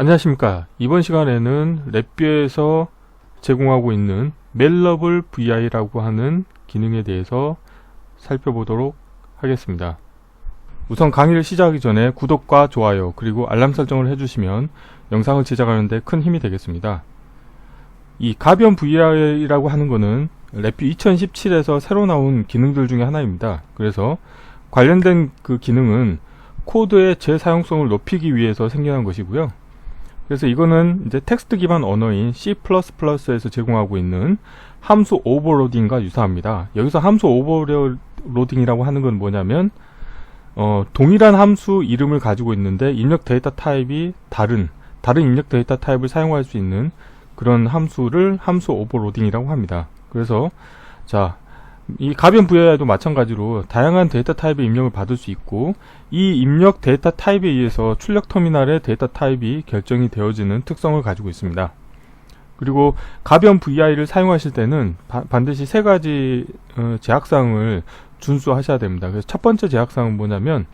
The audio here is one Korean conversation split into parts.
안녕하십니까. 이번 시간에는 랩뷰에서 제공하고 있는 멜러블 VI라고 하는 기능에 대해서 살펴보도록 하겠습니다. 우선 강의를 시작하기 전에 구독과 좋아요 그리고 알람 설정을 해주시면 영상을 제작하는데 큰 힘이 되겠습니다. 이 가변 VI라고 하는 거는 랩뷰 2017에서 새로 나온 기능들 중에 하나입니다. 그래서 관련된 그 기능은 코드의 재사용성을 높이기 위해서 생겨난 것이고요. 그래서 이거는 이제 텍스트 기반 언어인 C++에서 제공하고 있는 함수 오버로딩과 유사합니다. 여기서 함수 오버로딩이라고 하는 건 뭐냐면 어, 동일한 함수 이름을 가지고 있는데 입력 데이터 타입이 다른 다른 입력 데이터 타입을 사용할 수 있는 그런 함수를 함수 오버로딩이라고 합니다. 그래서 자, 이 가변 VI도 마찬가지로 다양한 데이터 타입의 입력을 받을 수 있고 이 입력 데이터 타입에 의해서 출력 터미널의 데이터 타입이 결정이 되어지는 특성을 가지고 있습니다. 그리고 가변 VI를 사용하실 때는 바- 반드시 세 가지 어, 제약사항을 준수하셔야 됩니다. 그래서 첫 번째 제약사항은 뭐냐면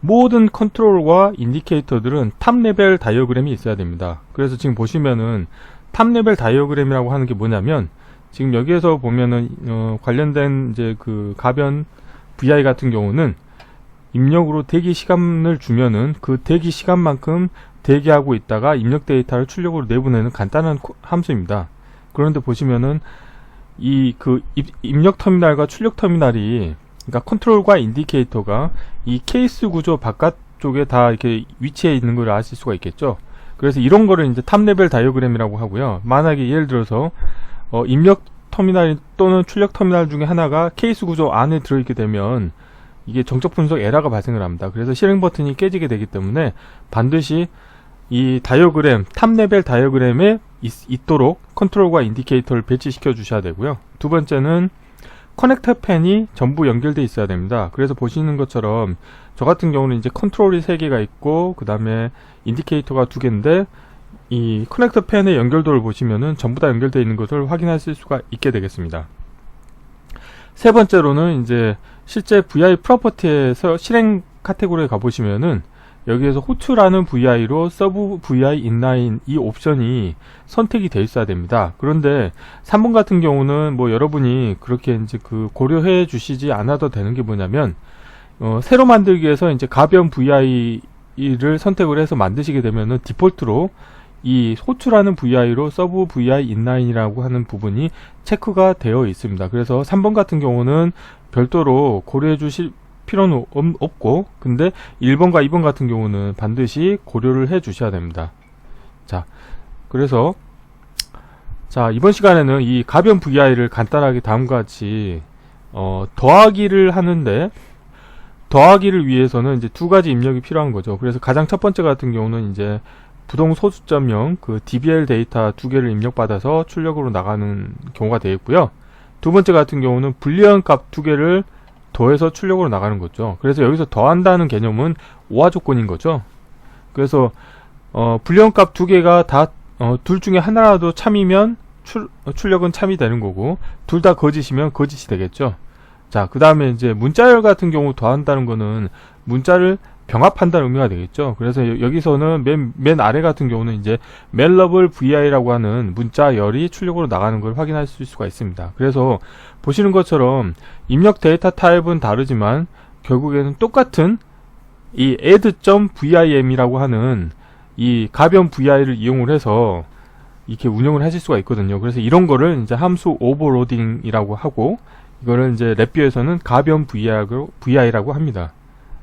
모든 컨트롤과 인디케이터들은 탑 레벨 다이어그램이 있어야 됩니다. 그래서 지금 보시면은 탑 레벨 다이어그램이라고 하는 게 뭐냐면 지금 여기에서 보면은 어, 관련된 이제 그 가변 VI 같은 경우는 입력으로 대기 시간을 주면은 그 대기 시간만큼 대기하고 있다가 입력 데이터를 출력으로 내보내는 간단한 코- 함수입니다. 그런데 보시면은 이 그 입력 터미널과 출력 터미널이 그러니까 컨트롤과 인디케이터가 이 케이스 구조 바깥쪽에 다 이렇게 위치해 있는 걸 아실 수가 있겠죠. 그래서 이런 거를 이제 탑 레벨 다이어그램이라고 하고요. 만약에 예를 들어서 어, 입력 터미널 또는 출력 터미널 중에 하나가 케이스 구조 안에 들어있게 되면 이게 정적 분석 에러가 발생을 합니다. 그래서 실행 버튼이 깨지게 되기 때문에 반드시 이 다이어그램, 탑 레벨 다이어그램에 있, 도록 컨트롤과 인디케이터를 배치시켜 주셔야 되고요. 두 번째는 커넥터 펜이 전부 연결돼 있어야 됩니다. 그래서 보시는 것처럼 저 같은 경우는 이제 컨트롤이 3개가 있고 그 다음에 인디케이터가 2개인데 이 커넥터 펜의 연결도를 보시면은 전부 다 연결되어 있는 것을 확인하실 수가 있게 되겠습니다. 세 번째로는 이제 실제 VI 프로퍼티에서 실행 카테고리에 가보시면은 여기에서 호출하는 VI로 서브 VI 인라인 이 옵션이 선택이 되어 있어야 됩니다. 그런데 3번 같은 경우는 뭐 여러분이 그렇게 이제 그 고려해 주시지 않아도 되는 게 뭐냐면 어, 새로 만들기에서 이제 가변 VI를 선택을 해서 만드시게 되면은 디폴트로 이 호출하는 VI로 서브 VI 인라인이라고 하는 부분이 체크가 되어 있습니다. 그래서 3번 같은 경우는 별도로 고려해 주실 필요는 없- 없고 근데 1번과 2번 같은 경우는 반드시 고려를 해 주셔야 됩니다. 자, 그래서 자, 이번 시간에는 이 가변 VI를 간단하게 다음과 같이 어, 더하기를 하는데 더하기를 위해서는 이제 두 가지 입력이 필요한 거죠. 그래서 가장 첫 번째 같은 경우는 이제 부동 소수점형 그 DBL 데이터 두 개를 입력받아서 출력으로 나가는 경우가 되겠고요. 두 번째 같은 경우는 불리한 값 두 개를 더해서 출력으로 나가는 거죠. 그래서 여기서 더한다는 개념은 오화 조건인 거죠. 그래서 어, 불리한 값 두 개가 다 어, 둘 중에 하나라도 참이면 출, 어, 출력은 참이 되는 거고 둘 다 거짓이면 거짓이 되겠죠. 자, 그 다음에 이제 문자열 같은 경우 더한다는 거는 문자를 병합한다는 의미가 되겠죠. 그래서 여- 여기서는 맨, 맨 아래 같은 경우는 이제 멜러블 VI라고 하는 문자열이 출력으로 나가는 걸 확인하실 수가 있습니다. 그래서 보시는 것처럼 입력 데이터 타입은 다르지만 결국에는 똑같은 이 add.vim이라고 하는 이 가변 VI를 이용을 해서 이렇게 운영을 하실 수가 있거든요. 그래서 이런 거를 이제 함수 오버로딩이라고 하고 이거를 이제 랩뷰에서는 가변 VI라고 합니다.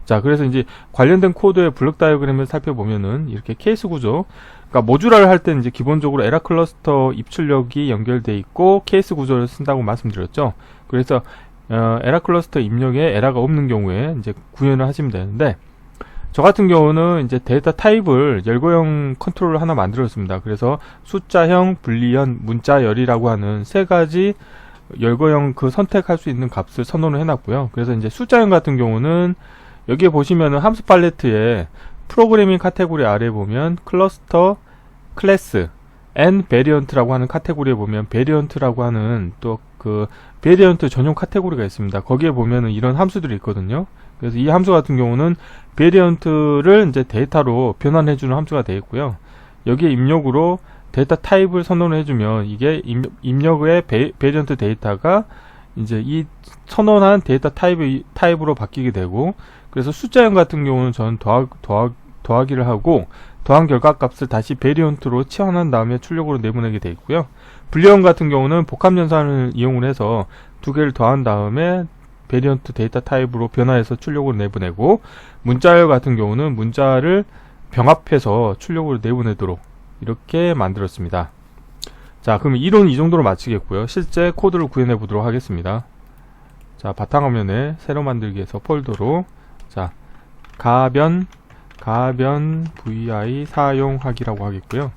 자, 그래서 이제 관련된 코드의 블록 다이어그램을 살펴보면은 이렇게 케이스 구조, 그러니까 모듈화를 할 때 이제 기본적으로 에라 클러스터 입출력이 연결돼 있고 케이스 구조를 쓴다고 말씀드렸죠. 그래서 어, 에라 클러스터 입력에 에라가 없는 경우에 이제 구현을 하시면 되는데 저 같은 경우는 이제 데이터 타입을 열거형 컨트롤을 하나 만들었습니다. 그래서 숫자형, 분리형, 문자열이라고 하는 세 가지 열거형 그 선택할 수 있는 값을 선언을 해놨고요. 그래서 이제 숫자형 같은 경우는 여기에 보시면은 함수 팔레트에 프로그래밍 카테고리 아래에 보면 클러스터, 클래스, n 베리언트라고 하는 카테고리에 보면 베리언트라고 하는 또 그 베리언트 전용 카테고리가 있습니다. 거기에 보면은 이런 함수들이 있거든요. 그래서 이 함수 같은 경우는 베리언트를 이제 데이터로 변환해 주는 함수가 되어 있고요. 여기에 입력으로 데이터 타입을 선언을 해주면 이게 입, 입력의 베, 베리언트 데이터가 이제 이 선언한 데이터 타입의, 타입으로 바뀌게 되고 그래서 숫자형 같은 경우는 저는 더하, 더하, 더하기를 하고 더한 결과 값을 다시 베리언트로 치환한 다음에 출력으로 내보내게 되어 있고요. 분류형 같은 경우는 복합연산을 이용을 해서 두 개를 더한 다음에 베리언트 데이터 타입으로 변화해서 출력으로 내보내고 문자열 같은 경우는 문자를 병합해서 출력으로 내보내도록 이렇게 만들었습니다. 자, 그럼 이론 이 정도로 마치겠고요. 실제 코드를 구현해 보도록 하겠습니다. 자, 바탕화면에 새로 만들기에서 폴더로 자, 가변 가변 vi 사용하기라고 하겠고요.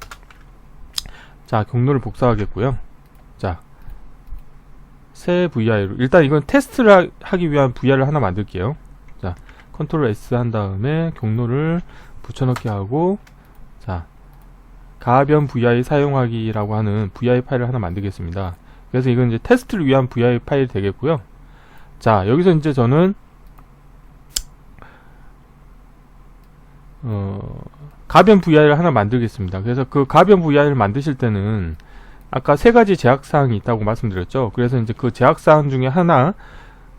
자, 경로를 복사하겠고요. 자, 새 vi로 일단 이건 테스트를 하- 하기 위한 vi를 하나 만들게요. 자, 컨트롤 S 한 다음에 경로를 붙여넣기 하고 자, 가변 vi 사용하기라고 하는 vi 파일을 하나 만들겠습니다. 그래서 이건 이제 테스트를 위한 vi 파일이 되겠고요. 자, 여기서 이제 저는 어, 가변 VI를 하나 만들겠습니다. 그래서 그 가변 VI를 만드실 때는 아까 세 가지 제약사항이 있다고 말씀드렸죠. 그래서 이제 그 제약사항 중에 하나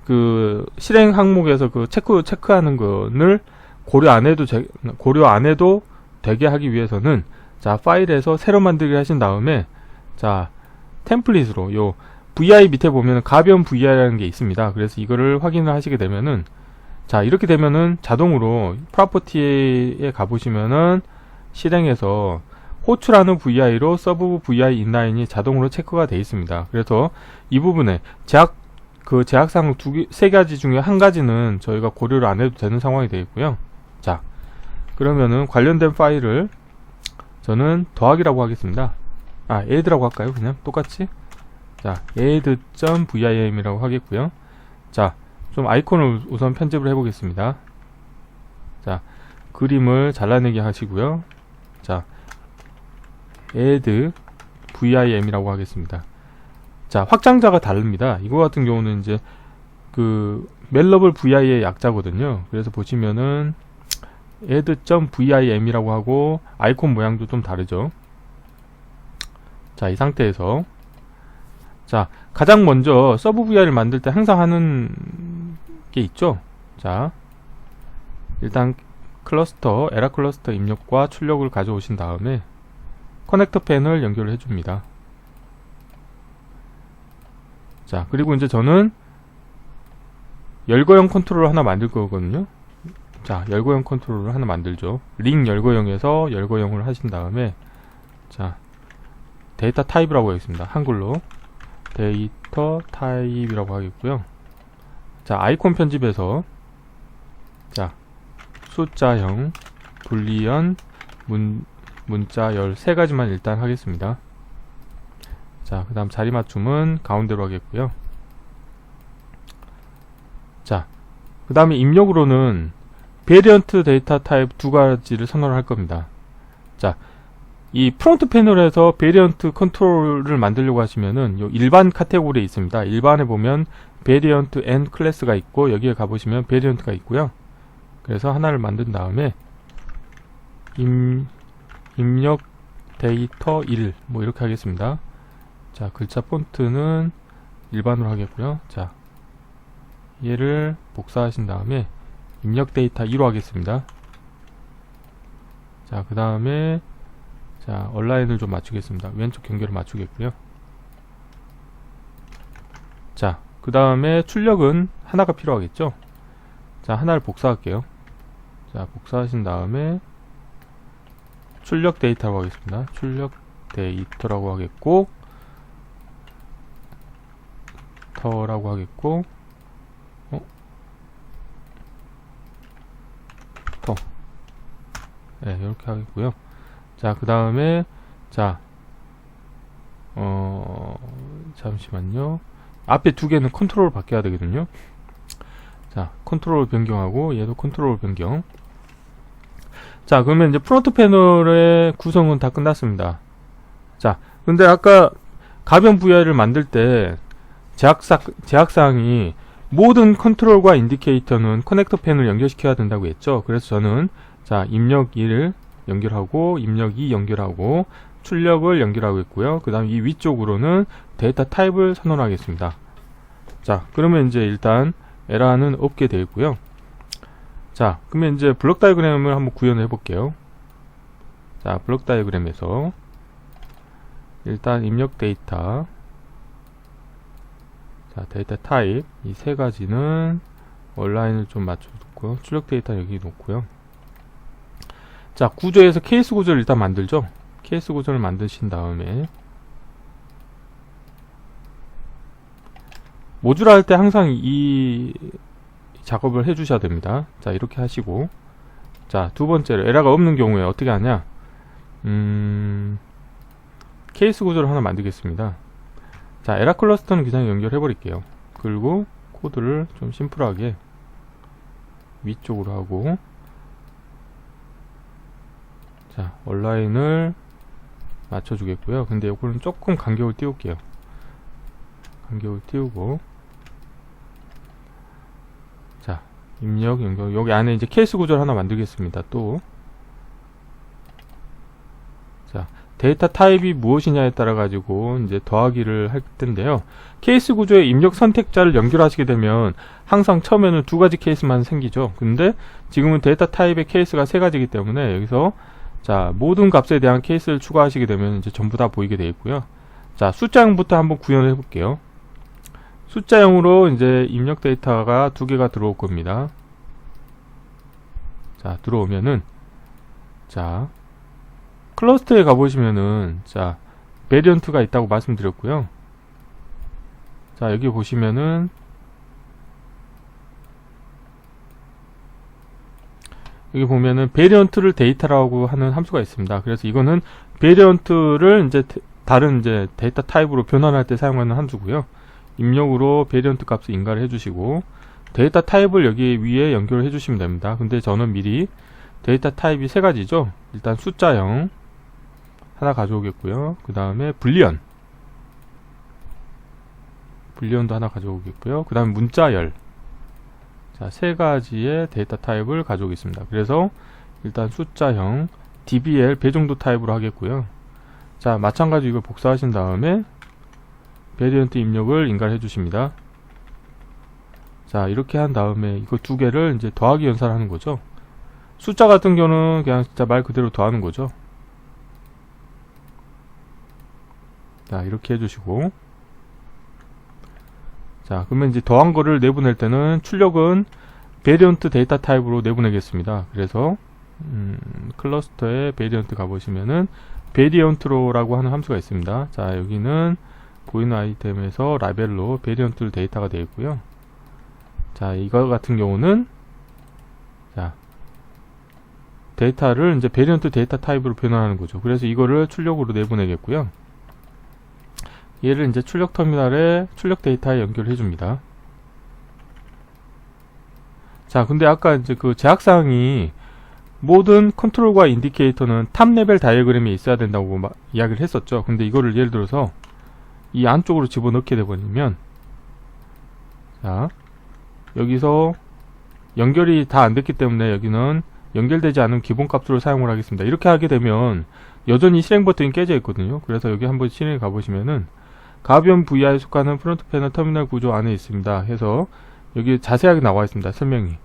그 실행 항목에서 그 체크 체크하는 거를 고려 안 해도 제- 고려 안 해도 되게 하기 위해서는 자 파일에서 새로 만들기 하신 다음에 자 템플릿으로 요 VI 밑에 보면 가변 VI라는 게 있습니다. 그래서 이거를 확인을 하시게 되면은 자 이렇게 되면은 자동으로 프로퍼티에 가보시면은 실행해서 호출하는 VI로 서브 VI 인라인이 자동으로 체크가 되어 있습니다. 그래서 이 부분에 제약 그 제약사항 두 개, 세 가지 중에 한 가지는 저희가 고려를 안 해도 되는 상황이 되어 있고요. 자, 그러면은 관련된 파일을 저는 더하기라고 하겠습니다. 아, add라고 할까요? 그냥 똑같이? 자, add.vim이라고 하겠고요. 자, 좀 아이콘을 우선 편집을 해보겠습니다. 자, 그림을 잘라내기 하시고요. 자, add vim이라고 하겠습니다. 자, 확장자가 다릅니다. 이거 같은 경우는 이제 그 멜러블 vi의 약자거든요. 그래서 보시면은 add.vim이라고 하고 아이콘 모양도 좀 다르죠. 자, 이 상태에서 자, 가장 먼저 서브 VI를 만들 때 항상 하는 게 있죠. 자, 일단 클러스터, 에라 클러스터 입력과 출력을 가져오신 다음에 커넥터 펜을 연결을 해줍니다. 자, 그리고 이제 저는 열거형 컨트롤을 하나 만들 거거든요. 자, 열거형 컨트롤을 하나 만들죠. 링 열거형에서 열거형을 하신 다음에 자, 데이터 타입이라고 하겠습니다. 한글로 데이터 타입이라고 하겠고요. 자, 아이콘 편집에서 자, 숫자형, 불리언, 문, 문자 13가지만 일단 하겠습니다. 자, 그 다음 자리 맞춤은 가운데로 하겠고요. 자, 그 다음에 입력으로는 베리언트 데이터 타입 두 가지를 선언을 할 겁니다. 자, 이 프론트 패널에서 베리언트 컨트롤을 만들려고 하시면은 요 일반 카테고리에 있습니다. 일반에 보면 베리언트 N 클래스가 있고 여기에 가보시면 베리언트가 있고요. 그래서 하나를 만든 다음에 임, 입력 데이터 1 뭐 이렇게 하겠습니다. 자 글자 폰트는 일반으로 하겠고요. 자 얘를 복사하신 다음에 입력 데이터 2로 하겠습니다. 자 그 다음에 자 얼라인을 좀 맞추겠습니다. 왼쪽 경계를 맞추겠고요. 자 그 다음에 출력은 하나가 필요하겠죠. 자 하나를 복사할게요. 자 복사하신 다음에 출력 데이터라고 하겠습니다. 출력 데이터라고 하겠고 터라고 하겠고 어? 터 네, 이렇게 하겠고요. 자, 그 다음에 자, 어, 잠시만요. 앞에 두 개는 컨트롤 바뀌어야 되거든요. 자, 컨트롤 변경하고 얘도 컨트롤 변경. 자, 그러면 이제 프론트 패널의 구성은 다 끝났습니다. 자, 근데 아까 가변 VI를 만들 때 제약사, 제약사항이 모든 컨트롤과 인디케이터는 커넥터 펜을 연결시켜야 된다고 했죠. 그래서 저는 자, 입력 1, 연결하고 입력 2 연결하고 출력을 연결하고 있고요. 그 다음 이 위쪽으로는 데이터 타입을 선언하겠습니다. 자, 그러면 이제 일단 에러는 없게 되어 있고요. 자, 그러면 이제 블록 다이그램을 한번 구현해 볼게요. 자, 블록 다이그램에서 일단 입력 데이터 자, 데이터 타입 이 세 가지는 온라인을 좀 맞춰놓고요. 출력 데이터 여기 놓고요. 자, 구조에서 케이스 구조를 일단 만들죠. 케이스 구조를 만드신 다음에 모듈화 할때 항상 이 작업을 해 주셔야 됩니다. 자, 이렇게 하시고 자, 두 번째로 에러가 없는 경우에 어떻게 하냐? 음, 케이스 구조를 하나 만들겠습니다. 자, 에라 클러스터는 그냥 연결해 버릴게요. 그리고 코드를 좀 심플하게 위쪽으로 하고 자, 온라인을 맞춰 주겠고요. 근데 이거는 조금 간격을 띄울게요. 간격을 띄우고 자, 입력 연결 여기 안에 이제 케이스 구조를 하나 만들겠습니다. 또 자, 데이터 타입이 무엇이냐에 따라 가지고 이제 더하기를 할 텐데요. 케이스 구조의 입력 선택자를 연결하시게 되면 항상 처음에는 두 가지 케이스만 생기죠. 근데 지금은 데이터 타입의 케이스가 세 가지이기 때문에 여기서 자 모든 값에 대한 케이스를 추가하시게 되면 이제 전부 다 보이게 되어 있고요. 자 숫자형부터 한번 구현해 볼게요. 숫자형으로 이제 입력 데이터가 두 개가 들어올 겁니다. 자 들어오면은 자 클러스터에 가 보시면은 자 베리언트가 있다고 말씀드렸고요. 자 여기 보시면은 여기 보면은 베리언트를 데이터라고 하는 함수가 있습니다. 그래서 이거는 베리언트를 이제 데- 다른 이제 데이터 타입으로 변환할 때 사용하는 함수고요. 입력으로 베리언트 값을 인가를 해주시고 데이터 타입을 여기 위에 연결을 해주시면 됩니다. 근데 저는 미리 데이터 타입이 세 가지죠. 일단 숫자형 하나 가져오겠고요. 그 다음에 불리언 불리언도 하나 가져오겠고요. 그 다음에 문자열 자, 세 가지의 데이터 타입을 가져오겠습니다. 그래서 일단 숫자형 dbl 배정도 타입으로 하겠고요. 자, 마찬가지 이걸 복사하신 다음에 베리언트 입력을 인가해 주십니다. 자, 이렇게 한 다음에 이거 두 개를 이제 더하기 연산하는 거죠. 숫자 같은 경우는 그냥 진짜 말 그대로 더하는 거죠. 자, 이렇게 해주시고. 자, 그러면 이제 더한 거를 내보낼 때는 출력은 베리언트 데이터 타입으로 내보내겠습니다. 그래서, 음, 클러스터에 베리언트 가보시면은, 베리언트로라고 하는 함수가 있습니다. 자, 여기는 보이는 아이템에서 라벨로 베리언트 데이터가 되어 있고요. 자, 이거 같은 경우는, 자, 데이터를 이제 베리언트 데이터 타입으로 변환하는 거죠. 그래서 이거를 출력으로 내보내겠고요. 얘를 이제 출력 터미널에 출력 데이터에 연결해 줍니다. 자, 근데 아까 이제 그 제약사항이 모든 컨트롤과 인디케이터는 탑 레벨 다이어그램에 있어야 된다고 마- 이야기를 했었죠. 근데 이거를 예를 들어서 이 안쪽으로 집어넣게 되버리면 자, 여기서 연결이 다 안 됐기 때문에 여기는 연결되지 않은 기본 값으로 사용을 하겠습니다. 이렇게 하게 되면 여전히 실행 버튼이 깨져 있거든요. 그래서 여기 한번 실행해 가보시면은 가변 VI에 속하는 프론트 패널 터미널 구조 안에 있습니다. 해서 여기 자세하게 나와 있습니다. 설명이.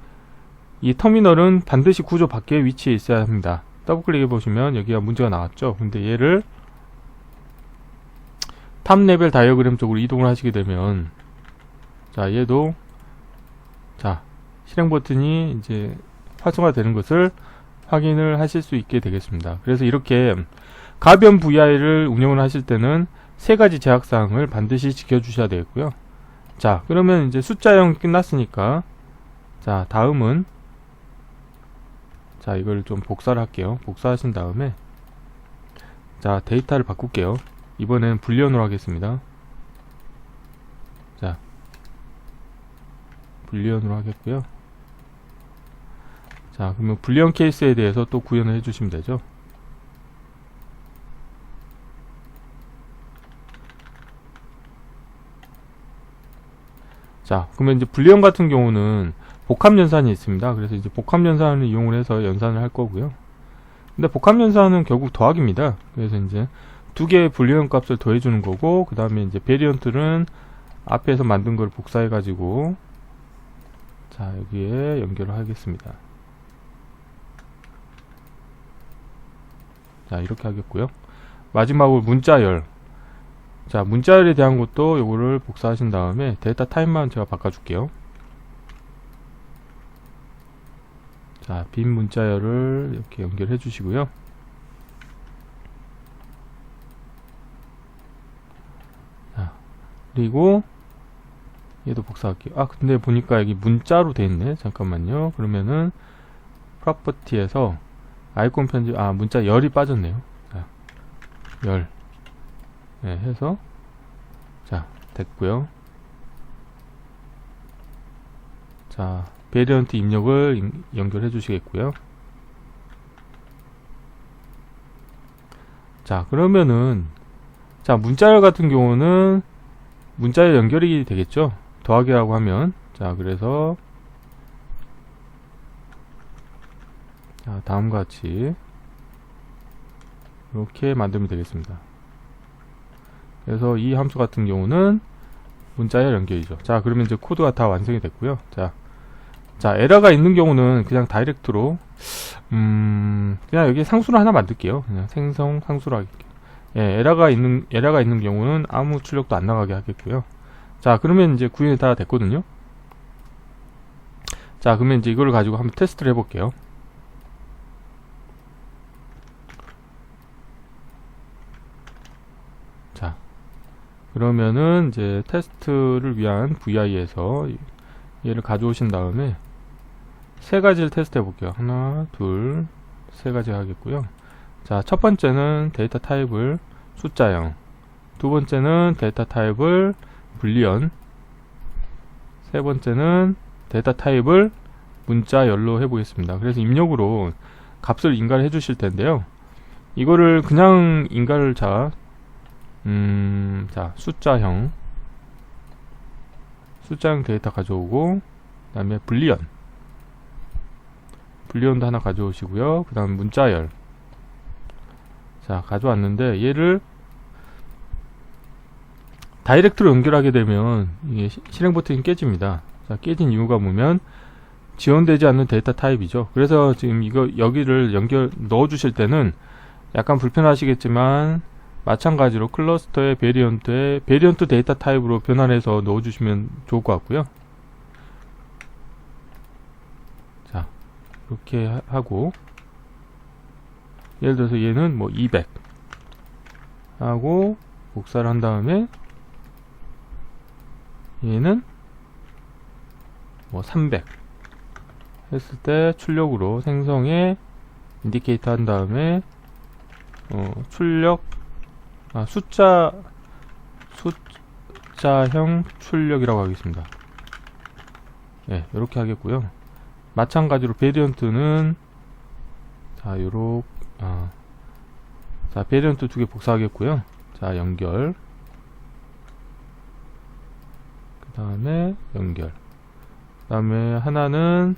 이 터미널은 반드시 구조 밖에 위치해 있어야 합니다. 더블 클릭해 보시면 여기가 문제가 나왔죠. 근데 얘를 탑 레벨 다이어그램 쪽으로 이동을 하시게 되면 자 얘도 자 실행 버튼이 이제 활성화되는 것을 확인을 하실 수 있게 되겠습니다. 그래서 이렇게 가변 VI를 운영을 하실 때는 세 가지 제약사항을 반드시 지켜주셔야 되겠고요. 자, 그러면 이제 숫자형 끝났으니까 자, 다음은 자, 이걸 좀 복사를 할게요. 복사하신 다음에 자, 데이터를 바꿀게요. 이번에는 불리언으로 하겠습니다. 자, 불리언으로 하겠고요. 자, 그러면 불리언 케이스에 대해서 또 구현을 해주시면 되죠. 자, 그러면 이제 불리언 같은 경우는 복합 연산이 있습니다. 그래서 이제 복합 연산을 이용을 해서 연산을 할 거고요. 근데 복합연산은 결국 더하기입니다. 그래서 이제 두 개의 불리언 값을 더해주는 거고 그 다음에 이제 베리언트는 앞에서 만든 걸 복사해 가지고 자 여기에 연결을 하겠습니다. 자 이렇게 하겠고요. 마지막으로 문자열 자 문자열에 대한 것도 요거를 복사하신 다음에 데이터 타입만 제가 바꿔줄게요. 자, 빈 문자열을 이렇게 연결해 주시고요. 자, 그리고 얘도 복사할게요. 아, 근데 보니까 여기 문자로 돼 있네. 잠깐만요. 그러면은 프로퍼티에서 아이콘 편집 아, 문자 열이 빠졌네요. 자, 열. 네, 해서 자, 됐고요. 자, 베리언트 입력을 인- 연결해 주시겠고요. 자, 그러면은 자, 문자열 같은 경우는 문자열 연결이 되겠죠? 더하기라고 하면 자, 그래서 자, 다음과 같이 이렇게 만들면 되겠습니다. 그래서 이 함수 같은 경우는 문자열 연결이죠. 자, 그러면 이제 코드가 다 완성이 됐고요. 자, 자, 에러가 있는 경우는 그냥 다이렉트로 음, 그냥 여기 상수를 하나 만들게요. 그냥 생성 상수로 할게요. 예, 에러가 있는 에러가 있는 경우는 아무 출력도 안 나가게 하겠고요. 자, 그러면 이제 구현이 다 됐거든요. 자, 그러면 이제 이걸 가지고 한번 테스트를 해볼게요. 자, 그러면은 이제 테스트를 위한 VI에서 얘를 가져오신 다음에 세 가지를 테스트 해 볼게요. 하나, 둘, 세 가지 하겠고요. 자, 첫 번째는 데이터 타입을 숫자형. 두 번째는 데이터 타입을 불리언. 세 번째는 데이터 타입을 문자열로 해보겠습니다. 그래서 입력으로 값을 인가를 해 주실 텐데요. 이거를 그냥 인가를 자, 음, 자, 숫자형. 숫자형 데이터 가져오고, 그 다음에 불리언. 불리언도 하나 가져오시고요. 그 다음 문자열. 자, 가져왔는데, 얘를 다이렉트로 연결하게 되면, 이게 시- 실행 버튼이 깨집니다. 자, 깨진 이유가 뭐면, 지원되지 않는 데이터 타입이죠. 그래서 지금 이거, 여기를 연결, 넣어 주실 때는 약간 불편하시겠지만, 마찬가지로 클러스터의 베리언트에 베리언트 데이터 타입으로 변환해서 넣어주시면 좋을 것 같고요. 자, 이렇게 하- 하고. 예를 들어서 얘는 뭐 200 하고 복사를 한 다음에 얘는 뭐 300 했을 때 출력으로 생성에 인디케이터 한 다음에 어, 출력 아, 숫자 숫자형 출력이라고 하겠습니다. 예, 이렇게 하겠고요. 마찬가지로 베리언트는 자, 요렇 아, 자, 베리언트 두 개 복사하겠고요. 자, 연결. 그 다음에 연결. 그 다음에 하나는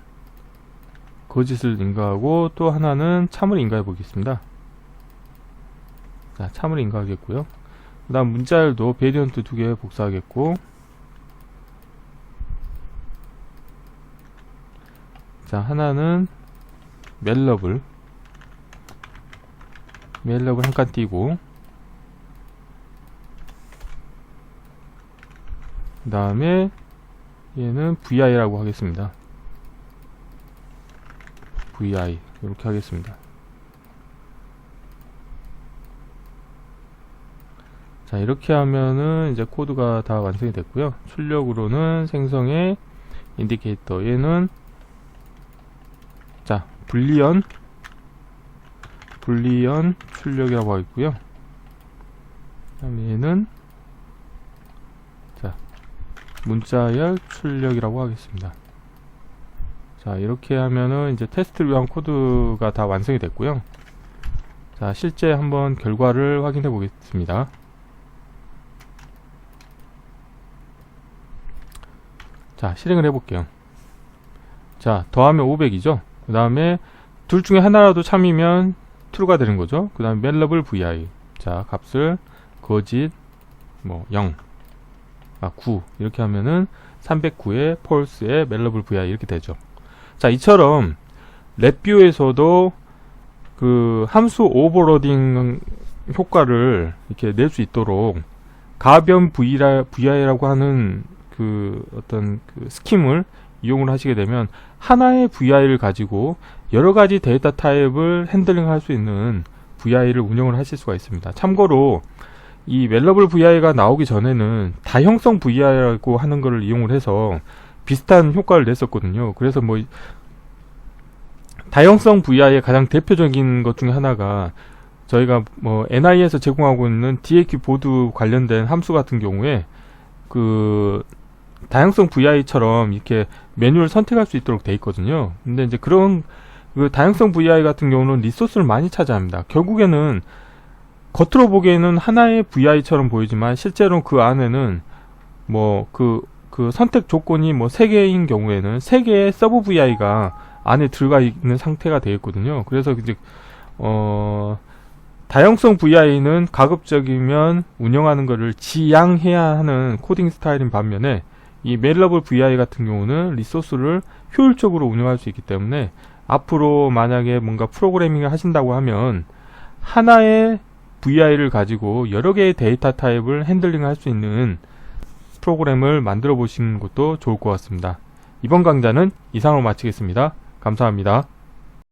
거짓을 인가하고 또 하나는 참을 인가해 보겠습니다. 자, 참을 인가하겠고요. 그 다음 문자열도 베리언트 두 개 복사하겠고 자, 하나는 멜럽을 멜럽을 한칸 띄고 그 다음에 얘는 VI라고 하겠습니다. VI 이렇게 하겠습니다. 자 이렇게 하면은 이제 코드가 다 완성이 됐고요. 출력으로는 생성의 인디케이터 얘는 자 불리언 불리언 출력이라고 하겠고요. 다음에 얘는 자 문자열 출력이라고 하겠습니다. 자 이렇게 하면은 이제 테스트를 위한 코드가 다 완성이 됐고요. 자 실제 한번 결과를 확인해 보겠습니다 자, 실행을 해볼게요. 자, 더하면 500이죠? 그 다음에 둘 중에 하나라도 참이면 true가 되는 거죠. 그 다음에 malleable vi. 자, 값을 거짓, 뭐, 0, 아, 9. 이렇게 하면은 309에 false에 malleable vi 이렇게 되죠. 자, 이처럼 랩뷰에서도 그 함수 오버로딩 효과를 이렇게 낼 수 있도록 가변 VI라, VI라고 하는 그 어떤 그 스킴을 이용을 하시게 되면 하나의 VI를 가지고 여러 가지 데이터 타입을 핸들링 할 수 있는 VI를 운영을 하실 수가 있습니다. 참고로 이 멜러블 VI가 나오기 전에는 다형성 VI라고 하는 것을 이용을 해서 비슷한 효과를 냈었거든요. 그래서 뭐 다형성 VI의 가장 대표적인 것 중에 하나가 저희가 뭐 NI에서 제공하고 있는 DAQ 보드 관련된 함수 같은 경우에 그 다양성 VI처럼 이렇게 메뉴를 선택할 수 있도록 돼 있거든요. 근데 이제 그런 그 다양성 VI 같은 경우는 리소스를 많이 차지합니다. 결국에는 겉으로 보기에는 하나의 VI처럼 보이지만 실제로 그 안에는 뭐 그 그 선택 조건이 뭐 세 개인 경우에는 세 개의 서브 VI가 안에 들어가 있는 상태가 되어 있거든요. 그래서 이제 어 다양성 VI는 가급적이면 운영하는 것을 지양해야 하는 코딩 스타일인 반면에 이 메일러블 VI 같은 경우는 리소스를 효율적으로 운영할 수 있기 때문에 앞으로 만약에 뭔가 프로그래밍을 하신다고 하면 하나의 VI를 가지고 여러 개의 데이터 타입을 핸들링 할 수 있는 프로그램을 만들어 보시는 것도 좋을 것 같습니다. 이번 강좌는 이상으로 마치겠습니다. 감사합니다.